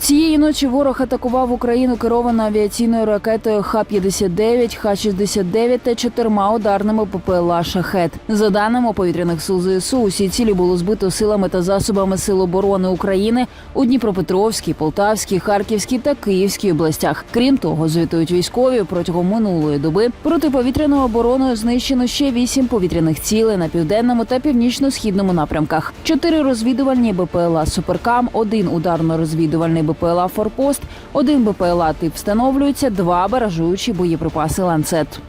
Цієї ночі ворог атакував Україну керованою авіаційною ракетою Х-59, Х-69 та чотирма ударними ППЛА «Шахет». За даними повітряних сил ЗСУ, усі цілі було збито силами та засобами Сил оборони України у Дніпропетровській, Полтавській, Харківській та Київській областях. Крім того, звітують військові протягом минулої доби протиповітряною обороною знищено ще вісім повітряних цілей на південному та північно-східному напрямках. Чотири розвідувальні БПЛА Суперкам, один ударно-розвідувальний БПЛА Форпост, один БПЛА тип встановлюється, два баражуючі боєприпаси ланцет.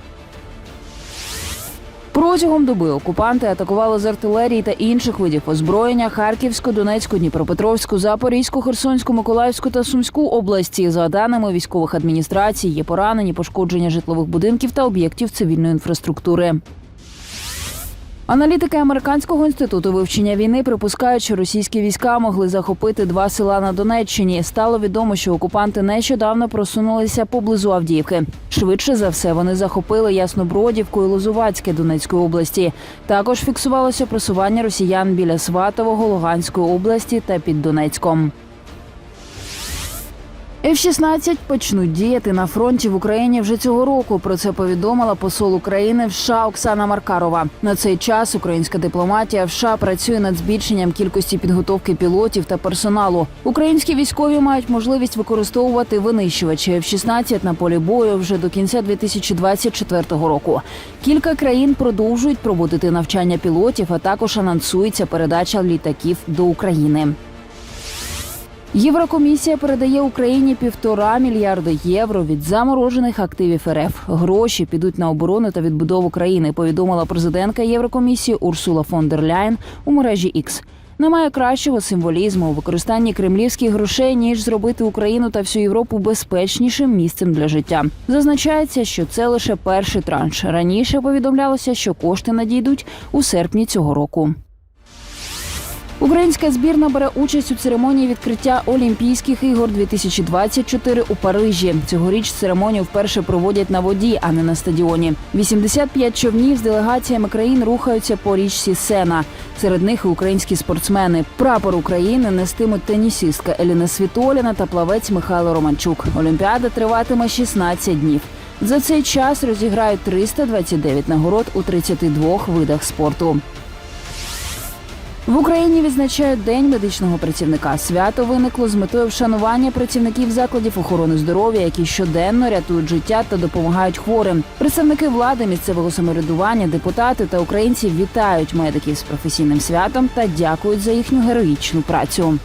Протягом доби окупанти атакували з артилерії та інших видів озброєння Харківську, Донецьку, Дніпропетровську, Запорізьку, Херсонську, Миколаївську та Сумську області. За даними військових адміністрацій, є поранені, пошкодження житлових будинків та об'єктів цивільної інфраструктури. Аналітики американського інституту вивчення війни припускають, що російські війська могли захопити два села на Донеччині. Стало відомо, що окупанти нещодавно просунулися поблизу Авдіївки. Швидше за все, вони захопили Яснобродівку і Лозувацьке Донецької області. Також фіксувалося просування росіян біля Сватового Луганської області та під Донецьком. F-16 почнуть діяти на фронті в Україні вже цього року. Про це повідомила посол України в США Оксана Маркарова. На цей час українська дипломатія в США працює над збільшенням кількості підготовки пілотів та персоналу. Українські військові мають можливість використовувати винищувачі F-16 на полі бою вже до кінця 2024 року. Кілька країн продовжують проводити навчання пілотів, а також анонсується передача літаків до України. Єврокомісія передає Україні півтора мільярда євро від заморожених активів РФ. Гроші підуть на оборону та відбудову країни. Повідомила президентка Єврокомісії Урсула фон дер Ляйн у мережі X. Немає кращого символізму у використанні кремлівських грошей ніж зробити Україну та всю Європу безпечнішим місцем для життя. Зазначається, що це лише перший транш. Раніше повідомлялося, що кошти надійдуть у серпні цього року. Українська збірна бере участь у церемонії відкриття Олімпійських ігор 2024 у Парижі. Цьогоріч церемонію вперше проводять на воді, а не на стадіоні. 85 човнів з делегаціями країн рухаються по річці Сена. Серед них і українські спортсмени. Прапор України нестимуть тенісістка Еліна Світоліна та плавець Михайло Романчук. Олімпіада триватиме 16 днів. За цей час розіграють 329 нагород у 32 видах спорту. В Україні відзначають День медичного працівника. Свято виникло з метою вшанування працівників закладів охорони здоров'я, які щоденно рятують життя та допомагають хворим. Представники влади, місцевого самоврядування, депутати та українці вітають медиків з професійним святом та дякують за їхню героїчну працю.